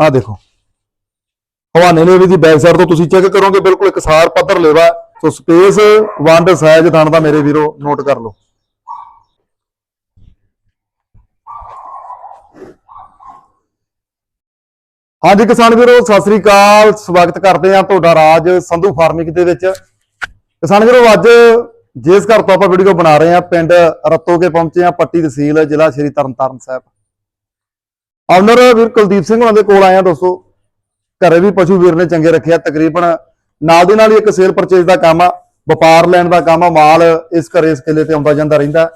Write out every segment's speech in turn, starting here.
ਆ ਦੇਖੋ। ਹਵਾਨੇ ਲੇਵੇ ਦੀ back side ਤੋਂ ਤੁਸੀਂ ਚੈੱਕ ਕਰੋਗੇ, ਬਿਲਕੁਲ ਇਕਸਾਰ ਪੱਧਰ ਲੇਵਾ ਸੋ ਸਪੇਸ ਵੰਡ ਸਾਈਜ਼ ਥਣ ਦਾ ਮੇਰੇ ਵੀਰੋ ਨੋਟ ਕਰ ਲਓ। ਹਾਂਜੀ ਕਿਸਾਨ ਵੀਰੋ, ਸਤਿ ਸ੍ਰੀ ਅਕਾਲ। ਸਵਾਗਤ ਕਰਦੇ ਹਾਂ ਤੁਹਾਡਾ ਰਾਜ ਸੰਧੂ ਫਾਰਮਿੰਗ ਦੇ ਵਿੱਚ। ਕਿਸਾਨ ਵੀਰੋ, ਅੱਜ ਜਿਸ ਘਰ ਤੋਂ ਆਪਾਂ ਵੀਡੀਓ ਬਣਾ ਰਹੇ ਹਾਂ, ਪਿੰਡ ਰਤੋਕੇ ਪਹੁੰਚੇ ਹਾਂ, ਪੱਟੀ ਤਹਿਸੀਲ, ਜ਼ਿਲ੍ਹਾ ਸ਼੍ਰੀ ਤਰਨਤਾਰਨ ਸਾਹਿਬ। ਆਨਰ ਵੀਰ ਕੁਲਦੀਪ ਸਿੰਘ ਉਹਨਾਂ ਦੇ ਕੋਲ ਆਏ ਆ ਦੋਸਤੋ। ਘਰੇ ਵੀ ਪਸ਼ੂ ਵੀਰ ਨੇ ਚੰਗੇ ਰੱਖਿਆ ਤਕਰੀਬਨ ਨਾਲ ਦੀ ਨਾਲ ਹੀ ਇੱਕ ਸੇਲ ਪਰਚੇਜ ਦਾ ਕੰਮ ਆ, ਵਪਾਰ ਲੈਣ ਦਾ ਕੰਮ ਆ, ਮਾਲ ਇਸ ਘਰੇ, ਇਸ ਕਿਲੇ ਤੇ ਆਉਂਦਾ ਜਾਂਦਾ ਰਹਿੰਦਾ।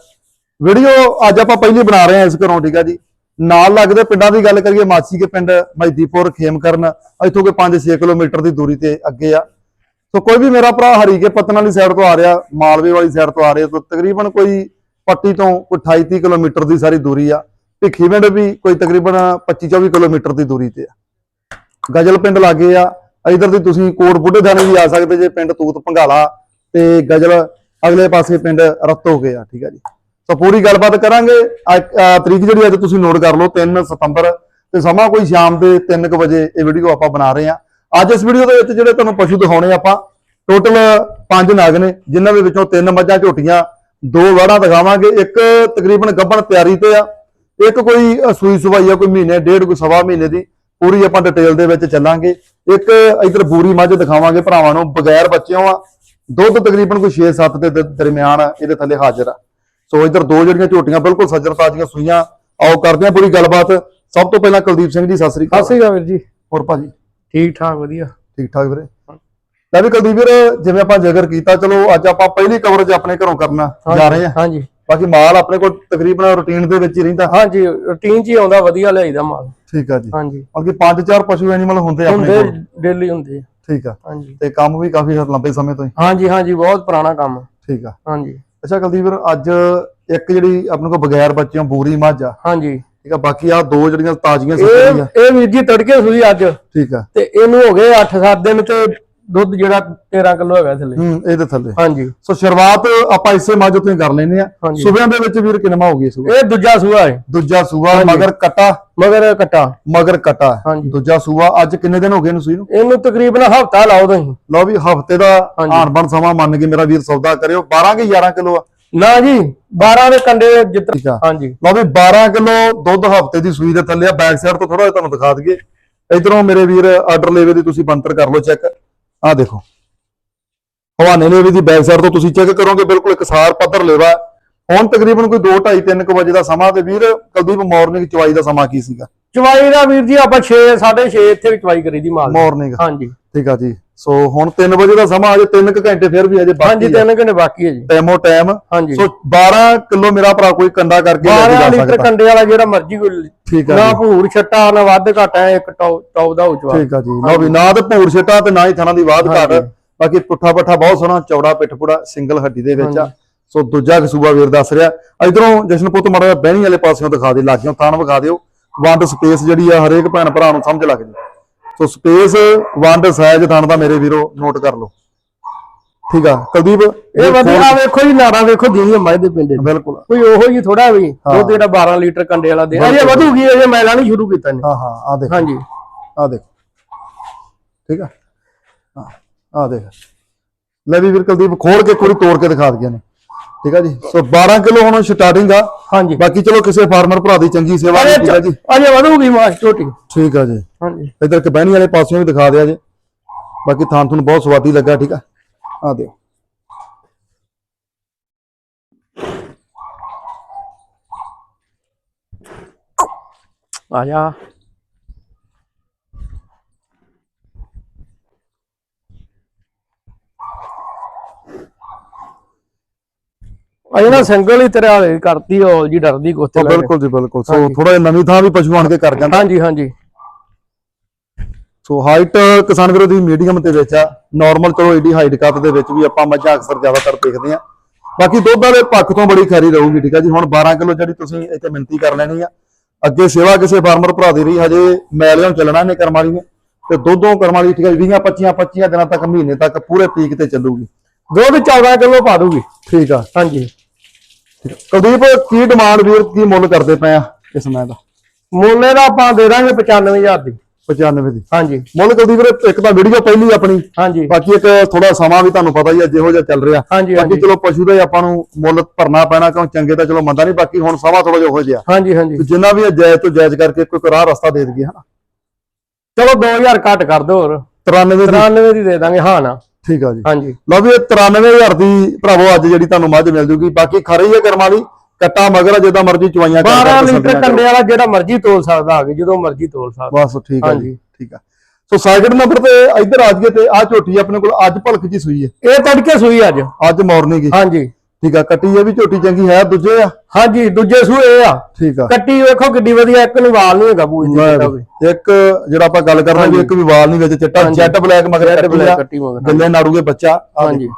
ਵੀਡੀਓ ਅੱਜ ਆਪਾਂ ਪਹਿਲੀ ਬਣਾ ਰਹੇ ਹਾਂ ਇਸ ਘਰੋਂ, ਠੀਕ ਆ ਜੀ। ਨਾਲ ਲੱਗਦੇ ਪਿੰਡਾਂ ਦੀ ਗੱਲ ਕਰੀਏ, ਮਾਸੀ ਕੇ ਪਿੰਡ ਮਜਦੀਪੁਰ, ਖੇਮਕਰਨ, ਇੱਥੋਂ ਕੋਈ 5-6 ਕਿਲੋਮੀਟਰ ਦੀ ਦੂਰੀ ਤੇ ਅੱਗੇ ਆ। ਸੋ ਕੋਈ ਵੀ ਮੇਰਾ ਭਰਾ ਹਰੀਕੇ ਪਤਨ ਵਾਲੀ ਸਾਈਡ ਤੋਂ ਆ ਰਿਹਾ, ਮਾਲਵੇ ਵਾਲੀ ਸਾਈਡ ਤੋਂ ਆ ਰਿਹਾ ਤਾਂ ਤਕਰੀਬਨ ਕੋਈ ਪੱਟੀ ਤੋਂ ਕੋਈ 28-30 ਕਿਲੋਮੀਟਰ ਦੀ ਸਾਰੀ ਦੂਰੀ ਆ। ਭਿੱਖੀ ਪਿੰਡ ਵੀ ਕੋਈ ਤਕਰੀਬਨ 25-24 ਕਿਲੋਮੀਟਰ ਦੀ ਦੂਰੀ ਤੇ ਆ। ਗਜਲ ਪਿੰਡ ਲਾਗੇ ਆ। ਇਧਰ ਦੀ ਤੁਸੀਂ ਕੋਟ ਬੁੱਢੇ ਦਾਣੇ ਵੀ ਆ ਸਕਦੇ ਜੇ ਪਿੰਡ ਤੂਤ ਭੰਗਾਲਾ ਤੇ ਗਜਲ ਅਗਲੇ ਪਾਸੇ ਪਿੰਡ ਰਤੋ ਗਿਆ ਠੀਕ ਆ ਜੀ। ਸੋ ਪੂਰੀ ਗੱਲਬਾਤ ਕਰਾਂਗੇ। ਅੱਜ- ਤਰੀਕ ਜਿਹੜੀ ਅੱਜ ਤੁਸੀਂ ਨੋਟ ਕਰ ਲਓ 3 ਸਤੰਬਰ ਤੇ ਸਮਾਂ ਕੋਈ ਸ਼ਾਮ ਦੇ 3 ਵਜੇ ਇਹ ਵੀਡੀਓ ਆਪਾਂ ਬਣਾ ਰਹੇ ਆ। ਅੱਜ ਇਸ ਵੀਡੀਓ ਦੇ ਵਿੱਚ ਜਿਹੜੇ ਤੁਹਾਨੂੰ ਪਸ਼ੂ ਦਿਖਾਉਣੇ ਆਪਾਂ ਟੋਟਲ 5 ਨਾਗ ਨੇ, ਜਿਨ੍ਹਾਂ ਦੇ ਵਿੱਚੋਂ ਤਿੰਨ ਮੱਝਾਂ ਝੋਟੀਆਂ, ਦੋ ਵੜਾ ਦਿਖਾਵਾਂਗੇ। ਇੱਕ ਤਕਰੀਬਨ ਗੱਭਣ ਤਿਆਰੀ ਤੇ ਆ। ਇੱਕ ਕੋਈ ਸੂਈ ਸਵਾਈ ਆ ਕੋਈ ਮਹੀਨੇ ਡੇਢ ਕੋਈ ਸਵਾ ਮਹੀਨੇ ਦੀ ਪੂਰੀ ਆਪਾਂ ਡਿਟੇਲ ਦੇ ਵਿੱਚ ਚੱਲਾਂਗੇ। ਇੱਕ ਇਧਰ ਬੂਰੀ ਮੱਝ ਦਿਖਾਵਾਂਗੇ ਭਰਾਵਾਂ ਨੂੰ ਬਗੈਰ ਬੱਚਿਆਂ ਆ ਦੁੱਧ ਤਕਰੀਬਨ ਕੋਈ 6-7 ਦੇ ਦਰਮਿਆਨ ਇਹਦੇ ਥੱਲੇ ਹਾਜ਼ਰ ਆ। ਸੋ ਇਧਰ ਦੋ ਜਿਹੜੀਆਂ ਝੋਟੀਆਂ ਬਿਲਕੁਲ ਸੱਜਰ ਤਾਜ਼ੀਆਂ ਸੂਈਆਂ ਆਓ ਕਰਦੇ ਆ ਪੂਰੀ ਗੱਲਬਾਤ। ਸਭ ਤੋਂ ਪਹਿਲਾਂ ਕੁਲਦੀਪ ਸਿੰਘ ਜੀ ਸਤਿ ਸ੍ਰੀ ਸਤਿ ਅਕਾਲ ਸ਼੍ਰੀ ਅਕਾਲ ਵੀਰ ਜੀ। ਹੋਰ ਭਾਜੀ? ਠੀਕ ਠਾਕ ਵਧੀਆ। ਠੀਕ ਠਾਕ ਵੀਰੇ। ਲੈ ਵੀ ਕੁਲਦੀਪ ਵੀਰ ਜਿਵੇਂ ਆਪਾਂ ਜ਼ਿਕਰ ਕੀਤਾ ਚਲੋ ਅੱਜ ਆਪਾਂ ਪਹਿਲੀ ਕਵਰੇਜ ਆਪਣੇ ਘਰੋਂ ਕਰਨਾ ਜਾ ਰਹੇ ਆ ਹਾਂਜੀ। ਬਾਕੀ ਮਾਲ ਆਪਣੇ ਕੋਲ ਤਕਰੀਬਨ ਰੁਟੀਨ ਦੇ ਵਿੱਚ ਹੀ ਰਹਿੰਦਾ। ਹਾਂਜੀ ਰੂਟੀਨ 'ਚ ਹੀ ਆਉਂਦਾ ਵਧੀਆ ਲਿਆਈਦਾ ਮਾਲ। ਠੀਕ ਆ ਜੀ। ਹਾਂਜੀ। ਬਾਕੀ ਪੰਜ ਚਾਰ ਪਸ਼ੂ ਐਨੀਮਲ ਹੁੰਦੇ ਆਪਣੇ ਹੁੰਦੇ ਕੋਲ। ਡੇਲੀ ਹੁੰਦੇ ਆ। ਠੀਕ ਆ। ਹਾਂਜੀ। ਤੇ ਕੰਮ ਵੀ ਕਾਫੀ ਲੰਬੇ ਸਮੇਂ ਤੋਂ ਹੀ। ਹਾਂਜੀ ਹਾਂਜੀ ਬਹੁਤ ਪੁਰਾਣਾ ਕੰਮ। ਠੀਕ ਆ। ਹਾਂਜੀ। ਅੱਛਾ ਕੁਲਦੀਪ ਵੀਰ ਅੱਜ ਇੱਕ ਜਿਹੜੀ ਆਪਣੇ ਕੋਲ ਬਗੈਰ ਬੱਚਿਆਂ ਬੂਰੀ ਮੱਝ ਆ। ਹਾਂਜੀ। ਠੀਕ ਆ ਬਾਕੀ ਆ ਦੋ ਜਿਹੜੀਆਂ ਤਾਜ਼ੀਆਂ ਇਹ ਇਹ ਵੀਰ ਜੀ ਤੜਕੇ ਸੂਈ ਅੱਜ। ਠੀਕ ਆ। ਤੇ ਇਹਨੂੰ ਹੋ ਗਏ 8-7 ਦਿਨ ਤੇ ਦੁੱਧ ਜਿਹੜਾ 13 ਕਿਲੋ ਹੈਗਾ ਥੱਲੇ। ਹੂੰ ਇਹਦੇ ਥੱਲੇ। ਹਾਂਜੀ। ਸੋ ਸ਼ੁਰੂਆਤ ਆਪਾਂ ਇਸੇ ਮੱਝ ਤੋਂ ਹੀ ਕਰ ਲੈਨੇ ਆ। ਸੂਬਿਆਂ ਦੇ ਵਿੱਚ ਵੀਰ ਕਿੰਨਾ ਹੋ ਗਈ ਸੂਬਾ? ਇਹ ਦੂਜਾ ਸੂਆ ਹੈ। ਦੂਜਾ ਸੂਆ ਮਗਰ ਕਟਾ। ਮਗਰ ਕਟਾ। ਮਗਰ ਕਟਾ। ਦੂਜਾ ਸੂਆ ਅੱਜ ਕਿੰਨੇ ਦਿਨ ਹੋ ਗਏ ਇਹਨੂੰ ਸੂਈ ਨੂੰ? ਇਹਨੂੰ ਤਕਰੀਬਨ ਹਫਤਾ ਲਾਓ ਤੁਸੀਂ। ਲਓ ਵੀ ਹਫ਼ਤੇ ਦਾ ਹਾਂਜੀ। ਆਣ ਬਣ ਸਮਾਂ ਮੰਨ ਕੇ ਮੇਰਾ ਵੀਰ ਸੌਦਾ ਕਰਿਓ। 12 ਕਿ 11 ਕਿਲੋ ਆ? ਨਾ ਜੀ 12 ਦੇ ਕੰਡੇ ਜਿੱਤ ਠੀਕ ਆ। ਹਾਂਜੀ। ਲਓ ਵੀ 12 ਕਿਲੋ ਦੁੱਧ ਹਫ਼ਤੇ ਦੀ ਸੂਈ ਦੇ ਥੱਲੇ ਆ। ਬੈਕ ਸਾਈਡ ਤੋਂ ਥੋੜਾ ਜਿਹਾ ਤੁਹਾਨੂੰ ਦਿਖਾ ਦਈਏ। ਇਧਰੋਂ ਮੇਰੇ ਵੀਰ ਆਰਡਰ ਲੇਵੇ ਦੀ ਤੁਸੀਂ ਬੰਤਰ ਕਰ ਲਓ ਚੈੱਕ ਆਹ ਦੇਖੋ। ਹਵਾਨੇ ਲੇਵੇ ਦੀ ਬੈਕ ਸਾਈਡ ਤੋਂ ਤੁਸੀਂ ਚੈੱਕ ਕਰੋਗੇ ਬਿਲਕੁਲ ਇਕਸਾਰ ਪੱਧਰ ਲੇਵਾ। ਹੁਣ ਤਕਰੀਬਨ ਕੋਈ 2 2.5 3 ਵਜੇ ਦਾ ਸਮਾਂ ਤੇ ਵੀਰ ਕੁਲਦੀਪ ਮਾਰਨਿੰਗ ਚਵਾਈ ਦਾ ਸਮਾਂ ਕੀ ਸੀਗਾ? ਚਵਾਈ ਦਾ ਵੀਰ ਜੀ ਆਪਾਂ 6 6.5 ਇੱਥੇ ਵੀ ਚਵਾਈ ਕਰੀ ਦੀ ਮਾਲ ਦੀ। ਮਾਰਨਿੰਗ ਹਾਂਜੀ। ਠੀਕ ਆ ਜੀ। ਸੋ ਹੁਣ 3 ਵਜੇ ਦਾ ਸਮਾਂ ਅਜੇ 3 ਘੰਟੇ ਫਿਰ ਵੀ ਅਜੇ ਹਾਂਜੀ ਬਾਕੀ ਹੈ ਤਿੰਨ ਘੰਟੇ ਬਾਕੀ ਹੈ ਜੀ। ਟਾਈਮੋ ਟਾਈਮ ਹਾਂਜੀ। ਸੋ 12 ਕਿਲੋ ਮੇਰਾ ਭਰਾ ਕੋਈ ਕੰਡਾ ਕਰਕੇ ਲੈ ਕੇ 12 ਜਾ ਲੀਟਰ ਸਕਦਾ। ਕੰਡੇ ਵਾਲਾ ਜਿਹੜਾ ਮਰਜ਼ੀ ਕੋਈ ਠੀਕ ਆ ਨਾ ਜੀ। ਭੂਰ ਛੱਟਾ ਨਾ ਵੱਧ ਘਟਾ ਹੈ ਇੱਕ ਟੌਪ ਟੌਪ ਦਾ ਉਚਵਾ ਠੀਕ ਆ ਜੀ। ਲਓ ਵੀ ਨਾ ਤੇ ਭੂਰ ਛਟਾ ਤੇ ਨਾ ਹੀ ਥਣਾ ਦੀ ਬਾਤ ਘਾਟ। ਹਾਂਜੀ। ਬਾਕੀ ਪੁੱਠਾ ਪੱਠਾ ਬਹੁਤ ਸੋਹਣਾ ਚੌੜਾ ਪਿੱਠ ਪੁੜਾ ਸਿੰਗਲ ਹੱਡੀ ਦੇ ਵਿੱਚ ਆ। ਸੋ ਦੂਜਾ ਕਸੂਬਾ ਵੀਰ ਦੱਸ ਰਿਹਾ ਇਧਰੋਂ ਜਸ਼ਨ ਪੁੱਤ ਮਾੜਾ ਜਿਹਾ ਬਹਿਣੀ ਵਾਲੇ ਪਾਸਿਓਂ ਦਿਖਾ ਦੇ ਲਾਗਿਓ ਥਾਣ ਵਿਖਾ ਦਿਓ। ਵੰਡ ਸਪੇਸ ਜਿਹੜੀ ਆ ਹਰੇਕ ਭੈਣ ਭਰਾ ਨੂੰ ਸਮਝ ਲੱਗ ਜੀ। ਸੋ ਸਪੇਸ ਵੰਡ ਸਾਈਜ਼ ਥਾਣ ਦਾ ਮੇਰੇ ਵੀਰੋ ਨੋਟ ਕਰ ਲਓ। ਠੀਕ ਆ ਕੁਲਦੀਪ ਇਹ ਵਧੀਆ ਵੇਖੋ ਜੀ ਨਾਰਾ ਵੇਖੋ ਦੀ ਮੱਝ ਦੇ ਪਿੰਡੇ। ਬਿਲਕੁਲ। ਕੋਈ ਉਹੋ ਹੀ ਥੋੜਾ ਵੀ ਦੁੱਧ ਜਿਹੜਾ 12 ਲੀਟਰ ਕੰਡੇ ਵਾਲਾ ਦੇ ਅਜੇ ਵਧੂਗੀ ਅਜੇ ਮੈਲਾ ਨਹੀਂ ਸ਼ੁਰੂ ਕੀਤਾ ਨੇ ਹਾਂ ਹਾਂ ਆ ਦੇਖ। ਹਾਂਜੀ। ਆ ਦੇਖ। ਠੀਕ ਆ? ਹਾਂ ਆ ਦੇਖ। ਲੈ ਵੀ ਵੀਰ ਕੁਲਦੀਪ ਖੋਲ ਕੇ ਕੁੜੀ ਤੋੜ ਕੇ ਦਿਖਾ ਦਈਆਂ ਨੇ ਠੀਕ ਆ ਜੀ? ਸੋ 12 ਕਿਲੋ ਹੁਣ ਸਟਾਰਟਿੰਗ ਆ। ਹਾਂਜੀ। ਬਾਕੀ ਚਲੋ ਕਿਸੇ ਫਾਰਮਰ ਭਰਾ ਦੀ ਚੰਗੀ ਸੇਵਾ ਅਜੇ ਠੀਕ ਆ ਜੀ। ਅਜੇ ਵਧੂਗੀ ਮਾਂ ਛੋਟੀ। ਠੀਕ ਆ ਜੀ। ਹਾਂਜੀ। ਇਧਰ ਕਬੈਣੀ ਵਾਲੇ ਪਾਸਿਓਂ ਵੀ ਦਿਖਾ ਦਿਆ ਜੀ। ਬਾਕੀ ਥਾਂ ਤੁਹਾਨੂੰ ਬਹੁਤ ਸਵਾਦੀ ਲੱਗਾ ਠੀਕ ਆ? ਆ ਦਿਓ। ਆ ਜਾ। ਅਜੇ ਨਾ ਸਿੰਗਲ ਹੀ ਤੇਰੇ ਹਾਲੇ ਕਰਤੀ ਉਹ ਜੀ ਡਰਦੀ ਕੋਤੇ ਉਹ ਬਿਲਕੁਲ ਜੀ ਬਿਲਕੁਲ। ਸੋ ਥੋੜਾ ਜਿਹਾ ਨਵੀਂ ਥਾਂ ਵੀ ਪਸ਼ੂ ਆਣ ਕੇ ਕਰ ਜਾਂਦਾ। ਹਾਂਜੀ ਹਾਂਜੀ। ਸੋ ਹਾਈਟ ਕਿਸਾਨ ਵੀਰੋ ਦੀ ਮੀਡੀਅਮ ਤੇ ਵਿੱਚ ਆ। ਨਾਰਮਲ ਚਲੋ ਏਡੀ ਹਾਈਟ ਕੱਦ ਦੇ ਵਿੱਚ ਵੀ ਆਪਾਂ ਮੱਝਾਂ ਅਕਸਰ ਜ਼ਿਆਦਾਤਰ ਦੇਖਦੇ ਆ ਬਾਕੀ ਦੁੱਧ ਵਾਲੇ ਪੱਖ ਤੋਂ ਬੜੀ ਖਰੀ ਰਹੂਗੀ ਠੀਕ ਆ ਜੀ। ਹੁਣ 12 ਕਿਲੋ ਜਿਹੜੀ ਤੁਸੀਂ ਇੱਥੇ ਮਿੰਤੀ ਕਰ ਲੈਣੀ ਆ। ਅੱਗੇ ਸੇਵਾ ਕਿਸੇ ਫਾਰਮਰ ਭਰਾ ਦੀ ਰਹੀ ਹਜੇ ਮੈਲਿਓਂ ਚੱਲਣਾ ਨੇ ਕਰਮਾਲੀ ਨੇ। ਤੇ ਦੁੱਧੋਂ ਕਰਮਾਲੀ ਠੀਕ ਆ 20 25 25 ਦਿਨਾਂ ਤੱਕ ਮਹੀਨੇ ਤੱਕ ਪੂਰੇ ਪੀਕ ਤੇ ਚੱਲੂਗੀ। ਦੁੱਧ 14 ਕਿਲੋ ਪਾ ਦੂਗੀ। ਠੀਕ ਆ। ਹਾਂਜੀ। ਕੁਲਦੀਪ ਕੀ ਡਿਮਾਂਡ ਵੀਰ ਕੀ ਮੁੱਲ ਕਰਦੇ ਪਏ ਆ ਇਸ ਮੈਂ ਦਾ? ਮੁੱਲੇ ਦਾ ਆਪਾਂ ਦੇ ਦਾਂਗੇ 95000 ਦੀ। 95 ਦੀ। ਹਾਂਜੀ। ਮੁੱਲ ਕੁਲਦੀਪ ਵੀਰੇ ਇੱਕ ਤਾਂ ਵੀਡੀਓ ਪਹਿਲੀ ਆਪਣੀ। ਹਾਂਜੀ। ਬਾਕੀ ਇੱਕ ਥੋੜਾ ਸਮਾਂ ਵੀ ਤੁਹਾਨੂੰ ਪਤਾ ਹੀ ਆ ਜਿਹੋ ਜਿਹਾ ਚੱਲ ਰਿਹਾ। ਹਾਂਜੀ ਬਾਕੀ ਚਲੋ ਪਸ਼ੂ ਦਾ ਆਪਾਂ ਨੂੰ ਮੁੱਲ ਭਰਨਾ ਪੈਣਾ ਕਿਉਂ ਚੰਗੇ ਤਾਂ ਚਲੋ ਮੰਦਾ ਨਹੀਂ ਬਾਕੀ ਹੁਣ ਸਮਾਂ ਥੋੜਾ ਜਿਹਾ ਹੋ ਜਿਹਾ। ਹਾਂਜੀ ਹਾਂਜੀ। ਜਿੰਨਾ ਵੀ ਜਾਇਜ਼ ਤੋਂ ਜਾਇਜ਼ ਕਰਕੇ ਕੋਈ ਰਾਹ ਰਸਤਾ ਦੇ ਦਈਏ ਹਨਾ। ਚਲੋ 2000 ਘੱਟ ਕਰ ਦਿਓ ਹੋਰ। 93 ਦੀ। 93 ਦੀ ਦੇ ਦਾਂਗੇ ਹਾਂ ਨਾ। ਠੀਕ ਆ ਜੀ। ਹਾਂਜੀ। ਲਓ ਵੀ ਇਹ 93000 ਦੀ ਭਰਾਵੋ ਅੱਜ ਜਿਹੜੀ ਤੁਹਾਨੂੰ ਮੱਝ ਮਿਲ ਜੂਗੀ। ਬਾਕੀ ਖਰੀ ਹੈ ਕਰਮ ਵਾਲੀ ਕੱਟਾ ਮਗਰ ਜਿੱਦਾਂ ਮਰਜ਼ੀ ਚਵਾਈਆਂ ਕਰ 12 ਕਰ ਲੀਟਰ। ਕੰਡੇ ਵਾਲਾ ਜਿਹੜਾ ਮਰਜ਼ੀ ਤੋਲ ਸਕਦਾ ਆ ਜਦੋਂ ਮਰਜ਼ੀ ਤੋਲ ਸਕਦਾ। ਬਸ ਠੀਕ ਆ ਜੀ। ਠੀਕ ਆ। ਸੋ ਸਾਈਕਲ ਨੰਬਰ ਤੇ ਇੱਧਰ ਆ ਜਗੇ ਤੇ ਆ ਝੋਟੀ ਆਪਣੇ ਕੋਲ ਅੱਜ ਭਲਕ ਜੀ ਸੂਈ ਹੈ। ਇਹ ਤੜਕੇ ਸੂਈ ਅੱਜ। ਅੱਜ ਮਾਰਨਿੰਗ ਹਾਂਜੀ। ਠੀਕ ਆ ਕੱਟੀ ਇਹ ਵੀ ਝੋਟੀ ਚੰਗੀ ਹੈ ਦੂਜੇ ਆ? ਹਾਂਜੀ ਦੂਜੇ ਸੂਏ ਆ। ਠੀਕ ਆ। ਕੱਟੀ ਵੇਖੋ ਕਿੱਡੀ ਵਧੀਆ ਇੱਕ ਨੂੰ ਵਾਲ ਨਹੀਂ ਹੈਗਾ ਬੂਝ ਦੀ। ਇੱਕ ਜਿਹੜਾ ਆਪਾਂ ਗੱਲ ਕਰਨਾ ਵੀ ਇੱਕ ਵੀ ਵਾਲ ਨਹੀਂ ਵਿੱਚ ਚਿੱਟਾ। ਜੈਟ ਬਲੈਕ ਮਗਰ ਕੱਟੀ ਬਲੈਕ ਆ ਕੱਟੀ ਮਗਰ ਗੱਲੇ ਨਾੜੂਗੇ ਬੱਚਾ ਹਾਂਜੀ।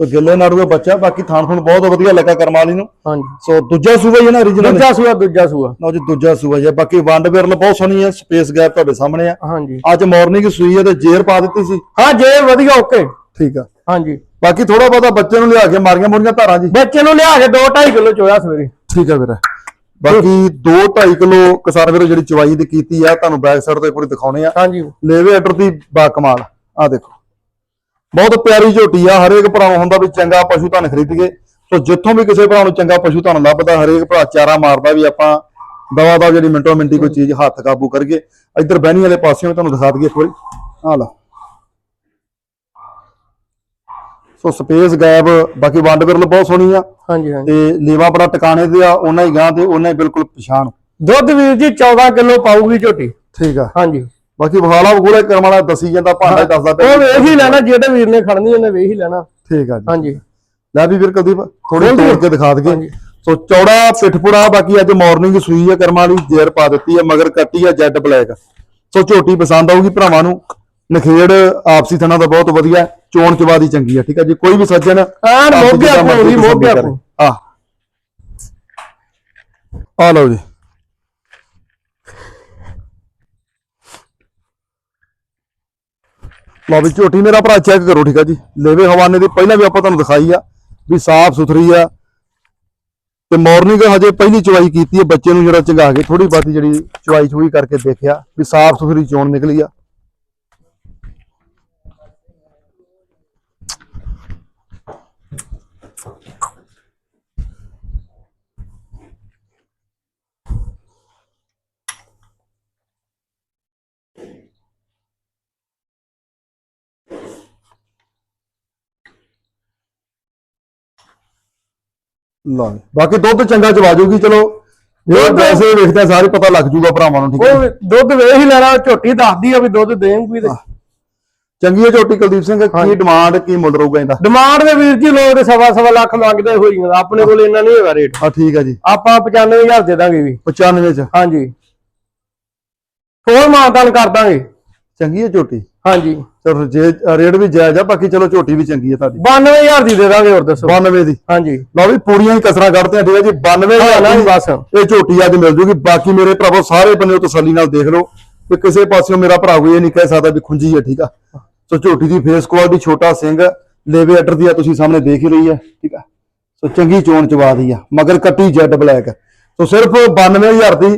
ਸੋ ਗਿੱਲੇ ਨਾੜੂਗੇ ਬੱਚਾ ਬਾਕੀ ਥਾਣ ਥੁਣ ਬਹੁਤ ਵਧੀਆ ਲੱਗਾ ਕਰਮ ਵਾਲੀ ਨੂੰ। ਹਾਂਜੀ। ਸੋ ਦੂਜਾ ਸੂਬਾ ਹੀ ਹੈ ਨਾ origignal ਦੂਜਾ ਸੂਆ ਦੂਜਾ ਸੂਆ। ਲਓ ਜੀ ਦੂਜਾ ਸੂਬਾ ਜੀ ਬਾਕੀ ਵੰਡ ਬਿਰਲ ਬਹੁਤ ਸੋਹਣੀ ਹੈ ਸਪੇਸ ਗੈਪ ਤੁਹਾਡੇ ਸਾਹਮਣੇ ਆ। ਹਾਂਜੀ। ਅੱਜ ਮਾਰਨਿੰਗ ਸੂਈ ਹੈ ਤੇ ਜੇਰ ਪਾ ਦਿੱਤੀ ਸੀ। ਹਾਂ ਜੇ ਵਧੀਆ ਓਕੇ ਠੀਕ ਆ। ਹਾਂਜੀ। ਬਾਕੀ ਥੋੜਾ ਬਹੁਤਾ ਬੱਚੇ ਨੂੰ ਲਿਆ ਕੇ ਮਾਰੀਆਂ ਮੋਰੀਆਂ ਧਾਰਾਂ ਜੀ। ਬੱਚੇ ਨੂੰ ਲਿਆ ਕੇ 2.5 ਕਿਲੋ ਚੋਇਆ ਸਵੇਰੇ। ਠੀਕ ਆ ਵੀਰੇ। ਬਾਕੀ 2.5 ਕਿਲੋ ਕਿਸਾਨ ਵੀਰੋ ਜਿਹੜੀ ਚਵਾਈ ਦੀ ਕੀਤੀ ਆ ਤੁਹਾਨੂੰ ਬੈਕ ਸਾਈਡ ਤੇ ਪੂਰੀ ਦਿਖਾਉਣੇ ਆ। ਹਾਂਜੀ। ਲੇਵੇ ਅਟਰ ਦੀ ਬਾ ਕਮਾਲ। ਆ ਦੇਖੋ। ਬਹੁਤ ਪਿਆਰੀ ਝੋਟੀ ਆ ਹਰੇਕ ਭਰਾ ਨੂੰ ਹੁੰਦਾ ਵੀ ਚੰਗਾ ਪਸ਼ੂ ਧਨ ਖਰੀਦੀਏ। ਸੋ ਜਿੱਥੋਂ ਵੀ ਕਿਸੇ ਭਰਾ ਨੂੰ ਚੰਗਾ ਪਸ਼ੂ ਧਨ ਲੱਭਦਾ ਹਰੇਕ ਭਰਾ ਚਾਰਾ ਮਾਰਦਾ ਵੀ ਆਪਾਂ ਦਵਾ ਦਾ ਜਿਹੜੀ ਮਿੰਟੋ ਮਿੰਟੀ ਕੋਈ ਚੀਜ਼ ਹੱਥ ਕਾਬੂ ਕਰੀਏ। ਇੱਧਰ ਬਹਿਣੀ ਵਾਲੇ ਪਾਸਿਓਂ ਤੁਹਾਨੂੰ ਦਿਖਾ ਦਈਏ ਇੱਕ ਵਾਰੀ। ਆ ਲਓ। ਸੋ ਸਪੇਸ ਗੈਪ ਬਾਕੀ ਵੰਡ ਬਿਰਲ ਬਹੁਤ ਸੋਹਣੀ ਆ। ਹਾਂਜੀ ਹਾਂਜੀ। ਤੇ ਲੀਵਾ ਬੜਾ ਟਿਕਾਣੇ ਤੇ ਆ ਉਹਨਾਂ ਹੀ ਗਾਂ ਤੇ ਉਹਨਾਂ ਹੀ ਬਿਲਕੁਲ ਪਛਾਣ। ਦੁੱਧ ਵੀਰ ਜੀ 14 ਕਿਲੋ ਪਾਊਗੀ ਝੋਟੀ। ਠੀਕ ਆ। ਹਾਂਜੀ। ਬਾਕੀ ਬਖਾਲਾ ਬਖੂਲੇ ਕਰਮ ਵਾਲਾ ਦੱਸੀ ਜਾਂਦਾ ਭਾਂਡਾ ਦੱਸਦਾ ਪਿਆ। ਉਹ ਵੇਖ ਹੀ ਲੈਣਾ ਜਿਹੜੇ ਵੀਰ ਨੇ ਖੜਨੀ ਉਹਨੇ ਵੇਖ ਹੀ ਲੈਣਾ। ਠੀਕ ਆ ਜੀ। ਹਾਂਜੀ। ਲੈ ਵੀ ਵੀਰ ਕੁਲਦੀਪ ਥੋੜੀ। ਤੋੜ ਕੇ ਦਿਖਾ ਹਾਂਜੀ। ਸੋ ਚੌੜਾ ਪਿੱਠਪੁਰਾ ਬਾਕੀ ਅੱਜ ਮਾਰਨਿੰਗ ਸੂਈ ਹੈ ਕਰਮਾਂ ਵਾਲੀ ਜੇਰ ਪਾ ਦਿੱਤੀ ਹੈ ਮਗਰ ਕੱਟੀ ਹੈ ਜੈਡ ਬਲੈਕ। ਸੋ ਝੋਟੀ ਪਸੰਦ ਆਊਗੀ ਭਰਾਵਾਂ ਨੂੰ। ਨਖੇੜ ਆਪਸੀ ਥਣਾ ਦਾ ਬਹੁਤ ਵਧੀਆ। ਚੋਣ ਚਵਾ ਦੀ ਚੰਗੀ ਹੈ ਠੀਕ ਹੈ ਜੀ ਕੋਈ ਵੀ ਸੱਜਣ ਐਨ ਮੋਢੇ ਤਸੱਲੀ ਕਰੇ। ਆਪਣੀ। ਆ ਆ ਲਓ ਜੀ ਲਓ ਵੀ ਝੋਟੀ ਮੇਰਾ ਭਰਾ ਚੈੱਕ ਕਰੋ ਠੀਕ ਆ ਜੀ ਲੇਵੇ ਹਵਾਨੇ ਦੀ ਪਹਿਲਾਂ ਵੀ ਆਪਾਂ ਤੁਹਾਨੂੰ ਦਿਖਾਈ ਆ ਵੀ ਸਾਫ਼ ਸੁਥਰੀ ਆ ਤੇ ਮਾਰਨਿੰਗ ਹਜੇ ਪਹਿਲੀ ਚਵਾਈ ਕੀਤੀ ਹੈ ਬੱਚੇ ਨੂੰ ਜਿਹੜਾ ਚੰਗਾ ਕੇ ਥੋੜੀ ਬਾਤੀ ਜਿਹੜੀ ਚਵਾਈ ਚੂਈ ਕਰਕੇ ਦੇਖਿਆ ਵੀ ਸਾਫ਼ ਸੁਥਰੀ ਚੋਣ ਨਿਕਲੀ ਆ ਲਓ। ਬਾਕੀ ਦੁੱਧ ਚੰਗਾ ਚਵਾ ਜੂਗੀ ਚਲੋ। ਇਹ ਦੁੱਧ- ਵੈਸੇ ਵੇਖਦੇ ਆ ਸਾਰੇ ਪਤਾ ਲੱਗ ਜੂਗਾ ਭਰਾਵਾਂ ਨੂੰ ਠੀਕ ਹੈ ਉਹ ਦੁੱਧ ਵੇਖ ਹੀ ਲੈਣਾ ਝੋਟੀ ਦੱਸਦੀ ਆ ਵੀ ਦੁੱਧ ਦੇਂਗੀ ਤੇ। ਚੰਗੀ ਹੈ ਝੋਟੀ ਕੁਲਦੀਪ ਸਿੰਘ ਕੀ ਡਿਮਾਂਡ ਕੀ ਮੁੱਲ ਰਹੂਗਾ ਇਹਦਾ? ਡਿਮਾਂਡ ਦੇ ਵੀਰ ਜੀ ਲੋਕ ਸਵਾ ਸਵਾ ਲੱਖ ਮੰਗਦੇ ਹੋਈ ਜਾਂਦਾ ਆਪਣੇ ਕੋਲ ਇੰਨਾ ਨਹੀਂ ਹੈਗਾ ਰੇਟ ਆ ਠੀਕ ਹੈ ਜੀ। ਆਪਾਂ 95000 ਦੇ ਦਾਂਗੇ ਵੀ। 95 ਚ। ਹਾਂਜੀ। ਹੋਰ ਮਾਨਤਾਨ ਕਰ ਦਾਂਗੇ। ਚੰਗੀ ਹੈ ਝੋਟੀ। ਹਾਂਜੀ। ਚਲੋ ਜੇ ਰੇਟ ਵੀ ਜਾਇਜ਼ ਆ ਬਾਕੀ ਚਲੋ ਝੋਟੀ ਵੀ ਚੰਗੀ ਹੈ ਤੁਹਾਡੀ। 92000 ਦੀ ਦੇ ਦਾਂਗੇ ਹੋਰ ਦੱਸੋ। 92 ਦੀ? ਹਾਂਜੀ। ਲਓ ਵੀ ਪੂਰੀਆਂ ਹੀ ਕਸਰਾਂ ਕੱਢਦੇ ਆ ਠੀਕ ਹੈ ਜੀ। 92 ਹਾਂ ਨਾ ਦੀ ਬਸ। ਇਹ ਝੋਟੀ ਅੱਜ ਮਿਲ ਜੂਗੀ। ਬਾਕੀ ਮੇਰੇ ਭਰਾਵੋ ਸਾਰੇ ਬੰਦੇ ਤਸੱਲੀ ਨਾਲ ਦੇਖ ਲਓ ਕਿ ਕਿਸੇ ਪਾਸਿਓਂ ਮੇਰਾ ਭਰਾ ਕੋਈ ਇਹ ਨਹੀਂ ਕਹਿ ਸਕਦਾ ਵੀ ਖੁੰਝੀ ਹੈ ਠੀਕ ਆ। ਸੋ ਝੋਟੀ ਦੀ ਫੇਸ ਕੁਆਲਿਟੀ ਛੋਟਾ ਸਿੰਘ ਲੇਵੇ ਅਟਰ ਦੀ ਆ ਤੁਸੀਂ ਸਾਹਮਣੇ ਦੇਖ ਹੀ ਰਹੀ ਹੈ ਠੀਕ ਆ। ਸੋ ਚੰਗੀ ਚੋਣ ਚਵਾ ਦੀ ਆ ਮਗਰ ਕੱਟੀ ਜੈਡ ਬਲੈਕ। ਸੋ ਸਿਰਫ 92000 ਦੀ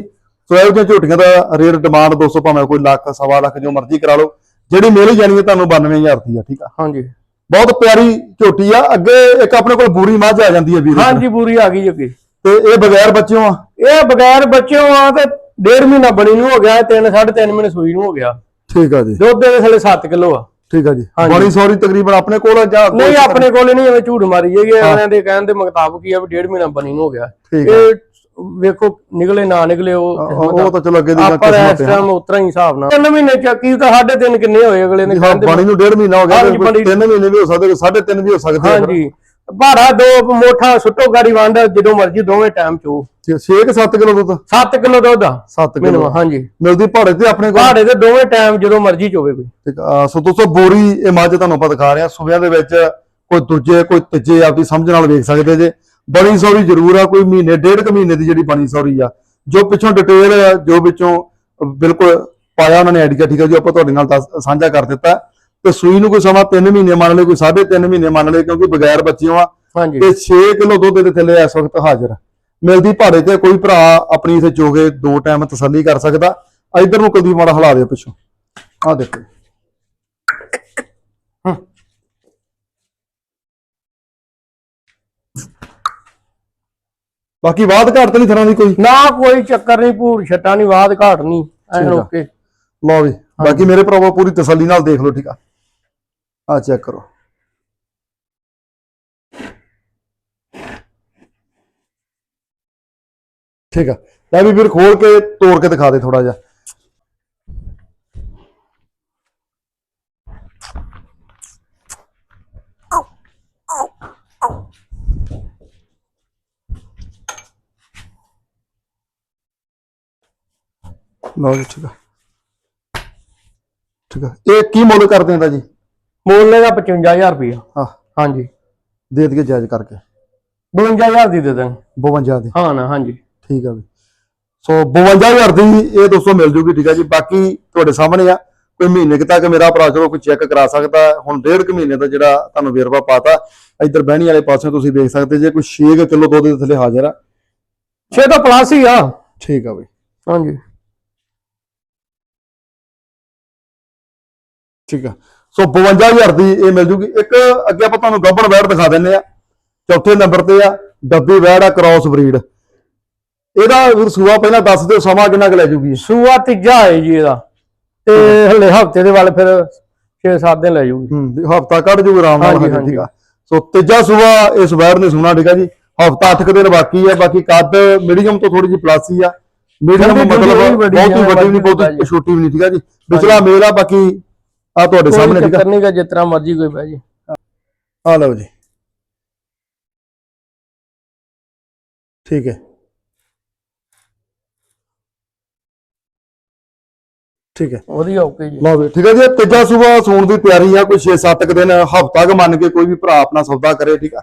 ਸੋ ਇਹੋ ਜਿਹੀਆਂ ਝੋਟੀਆਂ ਦਾ ਰੇਟ ਡਿਮਾਂਡ 200 ਭਾਵੇਂ ਕੋਈ ਲੱਖ ਸਵਾ ਲੱਖ ਜੋ ਮਰਜ਼ੀ ਕਰਾ ਲਓ। ਜਿਹੜੀ ਮਿਲ ਜਾਣੀ ਹੈ ਤੁਹਾਨੂੰ 92000 ਦੀ ਆ ਠੀਕ ਆ? ਹਾਂਜੀ। ਬਹੁਤ ਪਿਆਰੀ ਝੋਟੀ ਆ ਅੱਗੇ ਇੱਕ ਆਪਣੇ ਕੋਲ ਬੂਰੀ ਮੱਝ ਆ ਜਾਂਦੀ ਹੈ ਵੀਰ ਹਾਂਜੀ ਪੂਰੀ ਆ ਗਈ ਜੀ ਤੇ ਇਹ ਬਗੈਰ ਬੱਚਿਓ ਆ? ਇਹ ਬਗੈਰ ਬੱਚਿਓ ਆ ਤੇ ਡੇਢ ਮਹੀਨਾ ਬਣੀ ਨੂੰ ਹੋ ਗਿਆ 3 3.5 ਮਹੀਨੇ ਸੂਈ ਨੂੰ ਹੋ ਗਿਆ। ਠੀਕ ਆ ਜੀ। ਦੁੱਧ ਦੇ ਥਲੇ 7 ਕਿਲੋ ਆ। ਠੀਕ ਆ ਜੀ। ਬਣੀ ਸੌਰੀ ਤਕਰੀਬਨ ਆਪਣੇ ਕੋਲ ਆ ਜਾਂ ਨਹੀਂ ਆਪਣੇ ਕੋਲ ਨਹੀਂ ਐਵੇਂ ਝੂਠ ਮਾਰੀ ਜਾਈਏ ਉਹਨਾਂ ਦੇ ਕਹਿਣ ਦੇ ਮੁਤਾਬਕ ਹੀ ਆ ਵੀ ਡੇਢ ਮਹੀਨਾ ਬਣੀ ਨੂੰ ਹੋ ਗਿਆ। ਇਹ ਵੇਖੋ ਨਿਕਲੇ ਨਾ ਨਿਕਲੇ ਉਹ ਉਹ ਤਾਂ ਚਲੋ ਅੱਗੇ ਦੀ ਗੱਲ ਆਪਾਂ ਤਾਂ ਇਸ ਟਾਈਮ ਉਤਰਾ ਹੀ ਹਿਸਾਬ ਨਾਲ। ਤਿੰਨ ਮਹੀਨੇ ਚੱਕੀ ਤਾਂ ਸਾਢੇ ਤਿੰਨ ਕਿੰਨੇ ਹੋਏ ਅਗਲੇ ਨੇ ਕਹਿੰਦੇ ਬਣੀ ਨੂੰ ਡੇਢ ਮਹੀਨਾ ਹੋ ਗਿਆ ਹਾਂਜੀ, ਤੇ ਬਣੀ- ਤਿੰਨ ਮਹੀਨੇ ਵੀ ਹੋ ਸਕਦੇ ਸਾਢੇ ਤਿੰਨ ਵੀ ਹੋ ਸਕਦੇ। ਹਾਂਜੀ। ਭਾਰਾ ਦੋ ਮੋਠਾ ਸੁੱਟੋ ਗਾੜੀ ਵੰਡ ਜਦੋਂ ਮਰਜ਼ੀ ਦੋਵੇਂ ਟਾਈਮ ਚੋ ਛੇ- ਛੇ ਕਿ 7 ਕਿਲੋ ਦੁੱਧ? 7 ਕਿਲੋ ਦੁੱਧ ਆ। 7 ਮੈਨੂੰ ਕਿਲੋ ਹਾਂਜੀ। ਮਿਲਦੀ ਭਾੜੇ ਤੇ ਆਪਣੇ ਕੋਲ? ਭਾੜੇ ਦੇ ਦੋਵੇਂ ਟਾਈਮ ਜਦੋਂ ਮਰਜ਼ੀ ਚੋਵੇ ਕੋਈ। ਠੀਕ ਸੋ ਦੋਸਤੋ ਬੋਰੀ ਇਹ ਮੱਝ ਤੁਹਾਨੂੰ ਆਪਾਂ ਦਿਖਾ ਰਹੇ ਹਾਂ। ਸੂਬਿਆਂ ਦੇ ਵਿੱਚ ਕੋਈ ਦੂਜੇ ਕੋਈ ਤੀਜੇ ਆਪਦੀ ਸਮਝ ਨਾਲ ਵੇਖ ਸਕਦੇ ਜੇ। ਬਣੀ ਸੌਰੀ ਜ਼ਰੂਰ ਆ ਕੋਈ ਮਹੀਨੇ ਡੇਢ ਕੁ ਮਹੀਨੇ ਦੀ ਜਿਹੜੀ ਬਣੀ ਸੌਰੀ ਆ। ਜੋ ਪਿੱਛੋਂ ਡਿਟੇਲ ਜੋ ਵਿੱਚੋਂ ਬਿਲਕੁਲ ਪਾਇਆ ਉਹਨਾਂ ਨੇ ਆਈਡੀਆ ਠੀਕ ਆ ਜੀ ਆਪਾਂ ਤੁਹਾਡੇ ਨਾਲ ਸਾਂਝਾ ਕਰ ਦਿੱਤਾ। ਤੇ ਸੂਈ ਨੂੰ ਕੋਈ ਸਮਾਂ 3 ਮਹੀਨੇ ਮੰਨ ਲਓ ਕੋਈ 3.5 ਮਹੀਨੇ ਮੰਨ ਲਓ ਕਿਉਂਕਿ ਬਗੈਰ ਬੱਚਿਆਂ ਆ। ਤੇ 6 ਕਿਲੋ ਦੁੱਧ ਦੇ ਥੱਲੇ ਇਸ ਵਕਤ ਹਾਜ਼ਰ। ਮਿਲਦੀ ਭਾੜੇ ਤੇ ਕੋਈ ਭਰਾ ਆਪਣੀ ਇਥੇ ਚੋਗੇ ਦੋ ਟਾਈਮ ਤਸੱਲੀ ਕਰ ਸਕਦਾ। ਇਧਰ ਨੂੰ ਕੁਲਦੀਪ ਮਾੜਾ ਹਿਲਾ ਦਿਓ ਪਿੱਛੋਂ। ਆ ਦੇਖੋ। ਬਾਕੀ ਬਾਤ ਘਾਟ ਤੇ ਨਹੀਂ ਥਰਾਂ ਦੀ ਕੋਈ? ਨਾ ਕੋਈ ਚੱਕਰ ਨਹੀਂ ਭੂਰ ਛੱਟਾ ਨਹੀਂ ਬਾਦ ਘਾਟ ਨਹੀਂ ਆ। ਓਕੇ ਲਓ ਵੀ ਬਾਕੀ ਮੇਰੇ ਭਰਾਵੋ ਪੂਰੀ ਤਸੱਲੀ ਨਾਲ ਦੇਖ ਲਓ ਠੀਕ ਆ। ਆ ਚੈੱਕ ਕਰੋ। ਠੀਕ ਆ। ਲੈ ਵੀ ਫਿਰ ਖੋਲ ਕੇ ਤੋੜ ਕੇ ਦਿਖਾ ਦੇ ਥੋੜਾ ਜਿਹਾ। ਲਓ ਜੀ ਠੀਕ ਆ। ਠੀਕ ਆ। ਇਹ ਕੀ ਮੁੱਲ ਕਰ ਦਿੰਦਾ ਜੀ? ਮੁੱਲ ਦਾ 55000 ਰੁਪਇਆ ਹਾਂ। ਹਾਂਜੀ। ਦੇ ਦਈਏ ਜਾਇਜ਼ ਕਰਕੇ। 52000 ਦੀ ਦੇ ਦਾਂਗੇ। 52 ਦੀ। ਹਾਂ ਨਾ ਹਾਂਜੀ। ਠੀਕ ਆ ਵੀ। ਸੋ 52000 ਦੀ ਇਹ ਦੋਸਤੋ ਮਿਲ ਜੂਗੀ ਠੀਕ ਆ ਜੀ। ਬਾਕੀ ਤੁਹਾਡੇ ਸਾਹਮਣੇ ਆ। ਕੋਈ ਮਹੀਨੇ ਕੁ ਤੱਕ ਮੇਰਾ ਭਰਾ ਚਲੋ ਕੋਈ ਚੈੱਕ ਕਰਾ ਸਕਦਾ। ਹੁਣ ਡੇਢ ਕੁ ਮਹੀਨੇ ਦਾ ਜਿਹੜਾ ਤੁਹਾਨੂੰ ਵੇਰਵਾ ਪਾਤਾ ਇੱਧਰ ਬਹਿਣੀ ਵਾਲੇ ਪਾਸੇ ਤੁਸੀਂ ਦੇਖ ਸਕਦੇ ਜੇ ਕੋਈ 6 ਕਿਲੋ ਦੁੱਧ ਦੇ ਥੱਲੇ ਹਾਜ਼ਰ ਆ। 6 ਤੋਂ ਪਲੱਸ ਹੀ ਆ। ਠੀਕ ਆ ਬਈ ਹਾਂਜੀ। ਠੀਕ ਆ। ਸੋ 52000 ਦੀ ਇਹ ਮਿਲ ਜੂਗੀ। ਇੱਕ ਅੱਗੇ ਆਪਾਂ ਤੁਹਾਨੂੰ ਗੱਬਣ ਵੈੜ ਦਿਖਾ ਦਿੰਨੇ ਆ। ਚੌਥੇ ਨੰਬਰ ਤੇ ਆ ਡੱਬੀ ਵੈੜ ਆ ਕ੍ਰਾਸ ਬਰੀਡ ਇਹਦਾ ਵੀਰ ਸੂਆ ਪਹਿਲਾਂ ਦੱਸ ਦਿਓ ਸਮਾਂ ਕਿੰਨਾ ਕੁ ਲੈ ਜੂਗੀ ਸੂਆ ਤੀਜਾ ਹੈ ਜੀ ਇਹਦਾ। ਤੇ ਹਲੇ ਹਫ਼ਤੇ ਦੇ ਵੱਲ ਫਿਰ 6-7 ਦਿਨ ਲੈ ਜੂਗੀ। ਹੂੰ ਹਫਤਾ ਕੱਢ ਜੂਗਾ ਆਰਾਮ ਨਾਲ। ਠੀਕ ਆ। ਸੋ ਤੀਜਾ ਸੂਆ ਇਸ ਵੈੜ ਨੇ ਸੁਣਾ ਠੀਕ ਆ ਜੀ। ਹਫਤਾ 8 ਦਿਨ ਬਾਕੀ ਆ ਬਾਕੀ ਕੱਦ ਮੀਡੀਅਮ ਤੋਂ ਥੋੜੀ ਜਿਹੀ ਪਲੱਸ ਹੀ ਆ। ਮੀਡੀਅਮ ਮਤਲਬ ਵੱਡੀ ਬਹੁਤੀ ਵੱਡੀ ਨਹੀਂ ਵੱਡੀ ਬਹੁਤੀ ਛੋਟੀ ਵੀ ਨਹੀਂ ਠੀਕ ਆ ਜੀ। ਪਿਛਲਾ ਮੇਲ ਆ ਬਾਕੀ ਆ ਤੁਹਾਡੇ ਸਾਹਮਣੇ ਠੀਕ ਆ। ਚੱਕਰ ਨਹੀਂ ਗਾ ਜਿਸ ਤਰ੍ਹਾਂ ਮਰਜ਼ੀ ਕੋਈ ਬਹਿ ਜੇ। ਆ ਲਓ ਜੀ। ਠੀਕ ਹੈ। ਠੀਕ ਹੈ। ਵਧੀਆ ਓਕੇ ਜੀ। ਲਓ ਵੀ ਠੀਕ ਹੈ ਜੀ ਇਹ ਤੀਜਾ ਸੂਬਾ ਸੂਣ ਦੀ ਤਿਆਰੀ ਆ ਕੋਈ 6-7 ਕੁ ਦਿਨ ਹਫਤਾ ਕ ਮੰਨ ਕੇ ਕੋਈ ਵੀ ਭਰਾ ਆਪਣਾ ਸੌਦਾ ਕਰੇ ਠੀਕ ਆ।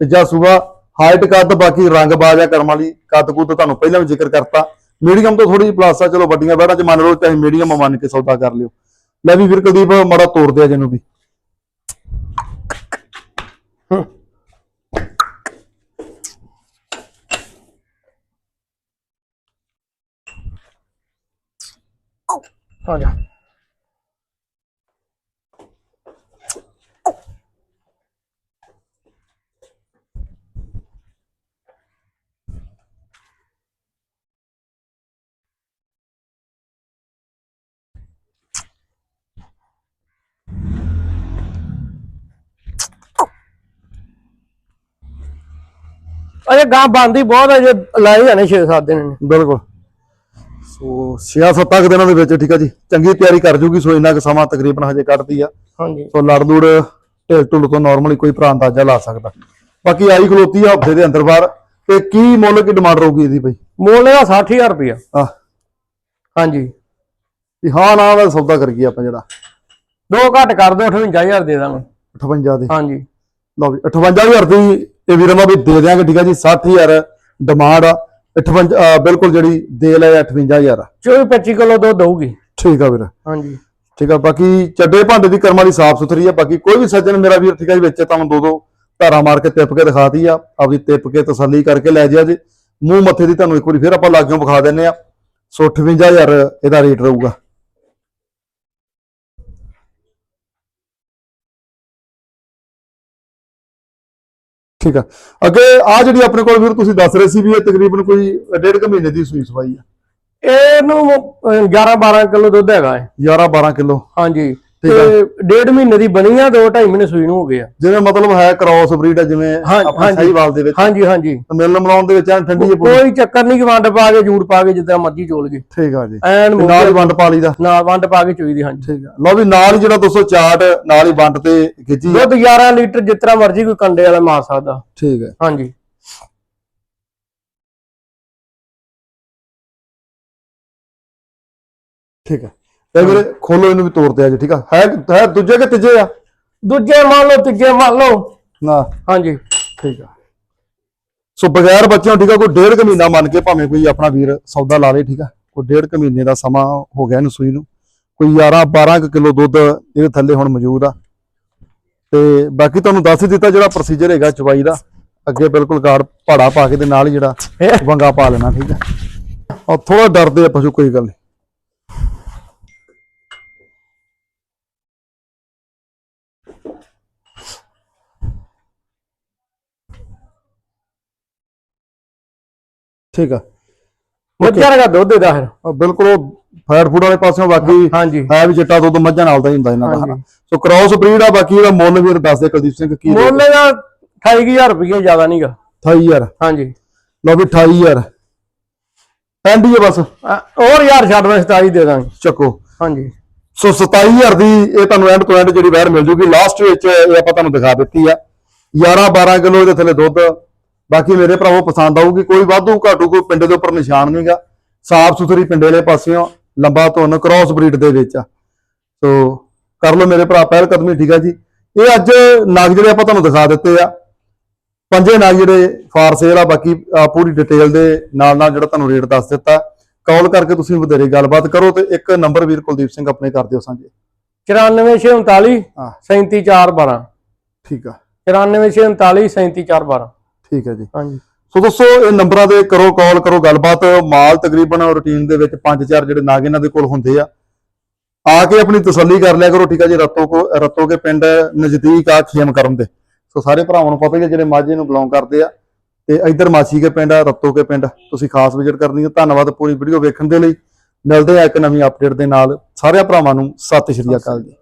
ਤੀਜਾ ਸੂਬਾ ਹਾਈਟ ਕੱਦ ਬਾਕੀ ਰੰਗ ਬਾਜਾ ਕਰਮ ਵਾਲੀ ਕੱਦ ਕੁੱਦ ਤੁਹਾਨੂੰ ਪਹਿਲਾਂ ਵੀ ਜ਼ਿਕਰ ਕਰਤਾ। ਮੀਡੀਅਮ ਤੋਂ ਥੋੜੀ ਜਿਹੀ ਪਲੱਸ ਆ ਚਲੋ ਵੱਡੀਆਂ ਬੈੜਾਂ 'ਚ ਮੰਨ ਲਓ ਚਾਹੇ ਮੀਡੀਅਮ ਮੰਨ ਕੇ ਸੌਦਾ ਕਰ ਲਿਓ। ਲੈ ਵੀ ਫਿਰ ਕੁਲਦੀਪ ਮਾੜਾ ਤੋੜ ਦਿਆ ਜਿਹਨੂੰ ਵੀ। ਆ ਜਾ। ਅਜੇ ਗਾਂ ਬੰਦੀ ਬਹੁਤ ਹੈ ਜੇ ਲਾਏ ਜਾਣੇ 6-7 ਦਿਨ ਨੇ ਬਿਲਕੁਲ। ਸੋ 6-7 ਕੁ ਦਿਨਾਂ ਦੇ ਵਿੱਚ ਠੀਕ ਆ ਜੀ? ਚੰਗੀ ਤਿਆਰੀ ਕਰ ਜੂਗੀ ਸੋ ਇੰਨਾ ਕੁ ਸਮਾਂ ਤਕਰੀਬਨ ਹਜੇ ਕੱਢਦੀ ਆ। ਹਾਂਜੀ। ਸੋ ਲੜ ਲੂੜ ਢਿੱਲ ਢੁੱਲ ਤੋਂ ਨਾਰਮਲੀ ਕੋਈ ਭਰਾ ਅੰਦਾਜ਼ਾ ਲਾ ਸਕਦਾ। ਬਾਕੀ ਆਈ ਖਲੋਤੀ ਆ ਹਫ਼ਤੇ ਦੇ ਅੰਦਰ ਬਾਹਰ ਤੇ ਕੀ ਮੁੱਲ ਕੀ ਡਿਮਾਂਡ ਰਹੂਗੀ ਇਹਦੀ ਬਈ? ਮੁੱਲ ਦਾ 60000 ਰੁਪਇਆ। ਆ ਹਾਂਜੀ। ਵੀ ਹਾਂ ਨਾ ਦਾ ਸੌਦਾ ਕਰੀਏ ਆਪਾਂ ਜਿਹੜਾ। ਦੋ ਘੱਟ ਕਰ ਦੋ 58000 ਦੇ ਦਾਂਗੇ। 58 ਦੇ। ਹਾਂਜੀ। ਲਓ ਵੀ 58000 ਦੀ ਇਹ ਵੀਰਾਂ ਵੀ ਦੇ ਦਿਆਂਗੇ ਠੀਕ ਆ ਜੀ 60000 ਡਿਮਾਂਡ ਆ 58 ਅਹ ਬਿਲਕੁਲ ਜਿਹੜੀ ਦੇ ਲੈ 58000 ਆ। 24 25 ਕਿਲੋ ਦੁੱਧ ਦਊਗੀ। ਠੀਕ ਆ ਵੀਰ। ਹਾਂਜੀ। ਠੀਕ ਆ ਬਾਕੀ ਚੱਡੇ ਭਾਂਡੇ ਦੀ ਕਰਮ ਵਾਲੀ ਸਾਫ਼ ਸੁਥਰੀ ਆ ਬਾਕੀ ਕੋਈ ਵੀ ਸੱਜਣ ਮੇਰਾ ਵੀਰ ਠੀਕ ਆ ਜੀ ਵਿੱਚ ਤੁਹਾਨੂੰ ਦੋ ਦੋ ਧਾਰਾ ਮਾਰ ਕੇ ਤਿੱਪ ਕੇ ਦਿਖਾਤੀ ਆ ਆਪਦੀ ਤਿੱਪ ਕੇ ਤਸੱਲੀ ਕਰਕੇ ਲੈ ਜਿਆ ਜੀ। ਮੂੰਹ ਮੱਥੇ ਦੀ ਤੁਹਾਨੂੰ ਇੱਕ ਵਾਰੀ ਫਿਰ ਆਪਾਂ ਲਾਗਿਓਂ ਵਿਖਾ ਦਿੰਨੇ ਆ ਸੋ 58000 ਇਹਦਾ ਰੇਟ ਰਹੂਗਾ। ਠੀਕ ਆ। ਅੱਗੇ ਆ ਜਿਹੜੀ ਆਪਣੇ ਕੋਲ ਵੀਰ ਤੁਸੀਂ ਦੱਸ ਰਹੇ ਸੀ ਵੀ ਇਹ ਤਕਰੀਬਨ ਕੋਈ ਡੇਢ ਕੁ ਮਹੀਨੇ ਦੀ ਸੂਈ ਸਵਾਈ ਆ। ਇਹਨੂੰ 11 12 ਕਿਲੋ ਦੁੱਧ ਹੈਗਾ ਹੈ 11 12 ਕਿਲੋ। ਹਾਂਜੀ। ਤੇ ਡੇਢ ਮਹੀਨੇ ਦੀ ਬਣੀ ਆ ਦੋ ਢਾਈ ਮਹੀਨੇ ਸੂਈ ਨੂੰ ਹੋ ਗਏ ਆ। ਜਿਵੇਂ ਮਤਲਬ ਹੈ ਕ੍ਰਾਸ ਬਰੀਡ ਆ ਜਿਵੇਂ ਆਪਣੇ। ਸਾਹੀਵਾਲ ਦੇ ਵਿੱਚ। ਹਾਂਜੀ ਹਾਂਜੀ। ਮਿਲਣ ਮਲਾਉਣ ਦੇ ਵਿੱਚ ਐਨ ਠੰਡੀ ਜਿਹੀ ਕੋਈ ਚੱਕਰ ਨਹੀਂ ਕਿ ਵੰਡ ਪਾ ਕੇ ਜੂੜ ਪਾ ਕੇ ਜਿੱਦਾਂ ਮਰਜ਼ੀ ਚੋਲ ਗਏ ਠੀਕ ਆ ਜੀ। ਐਨ ਨਾਲ ਵੰਡ ਪਾਲੀ ਦਾ ਨਾਲ ਵੰਡ ਪਾ ਕੇ ਚੋਈ ਦੀ ਹਾਂਜੀ। ਠੀਕ ਆ। ਲਓ ਵੀ ਨਾਲ ਜਿਹੜਾ 204 ਨਾਲ ਹੀ ਵੰਡ ਤੇ ਖਿੱਚੀ ਦੁੱਧ 11 ਲੀਟਰ ਜਿਸ ਤਰ੍ਹਾਂ ਮਰਜ਼ੀ ਕੋਈ ਕੰਡੇ ਵਾਲਾ ਮਾਰ ਸਕਦਾ। ਠੀਕ ਹੈ ਹਾਂਜੀ। ਠੀਕ ਹੈ ਤੇ ਵੀਰੇ ਖੋਲੋ ਇਹਨੂੰ ਵੀ ਤੋੜ ਦਿਆ ਜੀ ਠੀਕ ਆ? ਹੈ ਹੈ ਦੂਜੇ ਕਿ ਤੀਜੇ ਆ? ਦੂਜੇ ਮੰਨ ਲਓ ਤੀਜੇ ਮੰਨ ਲਓ। ਨਾ। ਹਾਂਜੀ। ਠੀਕ ਆ। ਸੋ ਬਗੈਰ ਬੱਚਿਆਂ ਠੀਕ ਆ ਕੋਈ ਡੇਢ ਕੁ ਮਹੀਨਾ ਮੰਨ ਕੇ ਭਾਵੇਂ ਕੋਈ ਆਪਣਾ ਵੀਰ ਸੌਦਾ ਲਾ ਲੇ ਠੀਕ ਆ? ਕੋਈ ਡੇਢ ਕੁ ਮਹੀਨੇ ਦਾ ਸਮਾਂ ਹੋ ਗਿਆ ਇਹਨੂੰ ਸੂਈ ਨੂੰ। ਕੋਈ 11 12 ਕੁ ਕਿਲੋ ਦੁੱਧ ਇਹਦੇ ਥੱਲੇ ਹੁਣ ਮੌਜੂਦ ਆ। ਤੇ ਬਾਕੀ ਤੁਹਾਨੂੰ ਦੱਸ ਹੀ ਦਿੱਤਾ ਜਿਹੜਾ ਪ੍ਰੋਸੀਜਰ ਹੈਗਾ ਚਵਾਈ ਦਾ। ਅੱਗੇ ਬਿਲਕੁਲ ਗਾੜ ਪਹਾੜਾ ਪਾ ਕੇ ਤੇ ਨਾਲ ਹੀ ਜਿਹੜਾ ਵੰਗਾ ਪਾ ਲੈਣਾ ਠੀਕ ਆ? ਔਰ ਥੋੜਾ ਡਰਦੇ ਆ ਪਸ਼ੂ ਕੋਈ ਗੱਲ ਨਹੀਂ ਠੀਕ ਆ। ਮੱਝਾਂ ਦਾ ਦੁੱਧ ਇਹਦਾ ਫਿਰ। ਆ ਬਿਲਕੁਲ ਫੈਟ ਫੂਡ ਵਾਲੇ ਪਾਸਿਓਂ ਬਾਕੀ ਹਾਂਜੀ। ਹੈ ਵੀ ਚਿੱਟਾ ਦੁੱਧ ਮੱਝਾਂ ਨਾਲ ਦਾ ਹੀ ਹੁੰਦਾ ਇਹਨਾਂ ਦਾ ਹਾਂਜੀ। ਹਨਾ। ਸੋ ਕ੍ਰਾਸ ਬਰੀਡ ਆ ਬਾਕੀ ਇਹਦਾ ਮੁੱਲ ਵੀ ਦੱਸ ਦੇ ਕੁਲਦੀਪ ਸਿੰਘ ਕੀ ਮੁੱਲ ਦਾ 28000 ਰੁਪਏ ਜ਼ਿਆਦਾ ਨਹੀਂਗਾ 28000 ਹਾਂਜੀ। ਲਓ ਵੀ 28000 ਐਂਡੀ ਹੈ ਬਸ। ਅ, ਹੋਰ ਯਾਰ ਛੱਡ ਮੈਂ 27 ਦੇ ਦਾਂਗੇ। ਚੱਕੋ। ਹਾਂਜੀ। ਸੋ 27000 ਦੀ ਇਹ ਤੁਹਾਨੂੰ ਐਂਡ ਐਂਡ ਜਿਹੜੀ ਵੈਰ ਮਿਲ ਜੂਗੀ। ਲਾਸਟ ਵਿੱਚ ਇਹ ਆਪਾਂ ਤੁਹਾਨੂੰ ਦਿਖਾ ਦਿੱਤੀ ਆ। 11 12 ਕਿਲੋ ਦੇ ਥੱਲੇ ਦੁੱਧ। ਬਾਕੀ ਮੇਰੇ ਭਰਾਵੋ ਪਸੰਦ ਆਊਗੀ ਕੋਈ ਵਾਧੂ ਘਾਟੂ ਕੋਈ ਪਿੰਡੇ ਦੇ ਉੱਪਰ ਨਿਸ਼ਾਨ ਨਹੀਂਗਾ ਸਾਫ਼ ਸੁਥਰੀ ਪਿੰਡੇ ਵਾਲੇ ਪਾਸਿਓਂ ਲੰਬਾ ਧੁੰਨ ਕ੍ਰਾਸ ਬਰੀਡ ਦੇ ਵਿੱਚ ਆ। ਸੋ ਕਰ ਲਓ ਮੇਰੇ ਭਰਾ ਪਹਿਲ ਕਦਮੀ ਠੀਕ ਆ ਜੀ। ਇਹ ਅੱਜ ਨਗ ਜਿਹੜੇ ਆਪਾਂ ਤੁਹਾਨੂੰ ਦਿਖਾ ਦਿੱਤੇ ਆ ਪੰਜੇ ਨਗ ਜਿਹੜੇ ਫਾਰ ਸੇਲ ਆ ਬਾਕੀ ਪੂਰੀ ਡਿਟੇਲ ਦੇ ਨਾਲ ਨਾਲ ਜਿਹੜਾ ਤੁਹਾਨੂੰ ਰੇਟ ਦੱਸ ਦਿੱਤਾ। ਕਾਲ ਕਰਕੇ ਤੁਸੀਂ ਵਧੇਰੇ ਗੱਲਬਾਤ ਕਰੋ ਤੇ ਇੱਕ ਨੰਬਰ ਵੀਰ ਕੁਲਦੀਪ ਸਿੰਘ ਆਪਣੇ ਕਰ ਦਿਓ ਸਾਂਝੇ। 94639 ਹਾਂ। 37412 ਠੀਕ ਆ। 94639 37412 ਠੀਕ ਹੈ ਜੀ। ਹਾਂਜੀ। ਸੋ ਦੋਸਤੋ ਇਹ ਨੰਬਰਾਂ ਦੇ ਕਰੋ ਕਾਲ ਕਰੋ ਗੱਲਬਾਤ। ਮਾਲ ਤਕਰੀਬਨ ਰੂਟੀਨ ਦੇ ਵਿੱਚ ਪੰਜ ਚਾਰ ਜਿਹੜੇ ਨਾਗ ਇਹਨਾਂ ਦੇ ਕੋਲ ਹੁੰਦੇ ਆ। ਆ ਕੇ ਆਪਣੀ ਤਸੱਲੀ ਕਰ ਲਿਆ ਕਰੋ ਠੀਕ ਆ ਜੀ। ਰਤੋ ਕੋ ਰਤੋ ਕੇ ਪਿੰਡ ਨਜ਼ਦੀਕ ਆ ਖੇਮ ਕਰਮ ਦੇ। ਸੋ ਸਾਰੇ ਭਰਾਵਾਂ ਨੂੰ ਪਤਾ ਹੀ ਜਿਹੜੇ ਮਾਝੇ ਨੂੰ ਬਿਲੋਂਗ ਕਰਦੇ ਆ। ਤੇ ਇੱਧਰ ਮਾਛੀ ਕੇ ਪਿੰਡ ਆ ਰਤੋ ਕੇ ਪਿੰਡ। ਤੁਸੀਂ ਖਾਸ ਵਿਜ਼ਿਟ ਕਰਨੀ ਹੈ ਧੰਨਵਾਦ ਪੂਰੀ ਵੀਡੀਓ ਵੇਖਣ ਦੇ ਲਈ। ਮਿਲਦੇ ਆ ਇੱਕ ਨਵੀਂ ਅਪਡੇਟ ਦੇ ਨਾਲ। ਸਾਰੇ ਭਰਾਵਾਂ ਨੂੰ ਸਤਿ ਸ਼੍ਰੀ ਅਕਾਲ ਜੀ।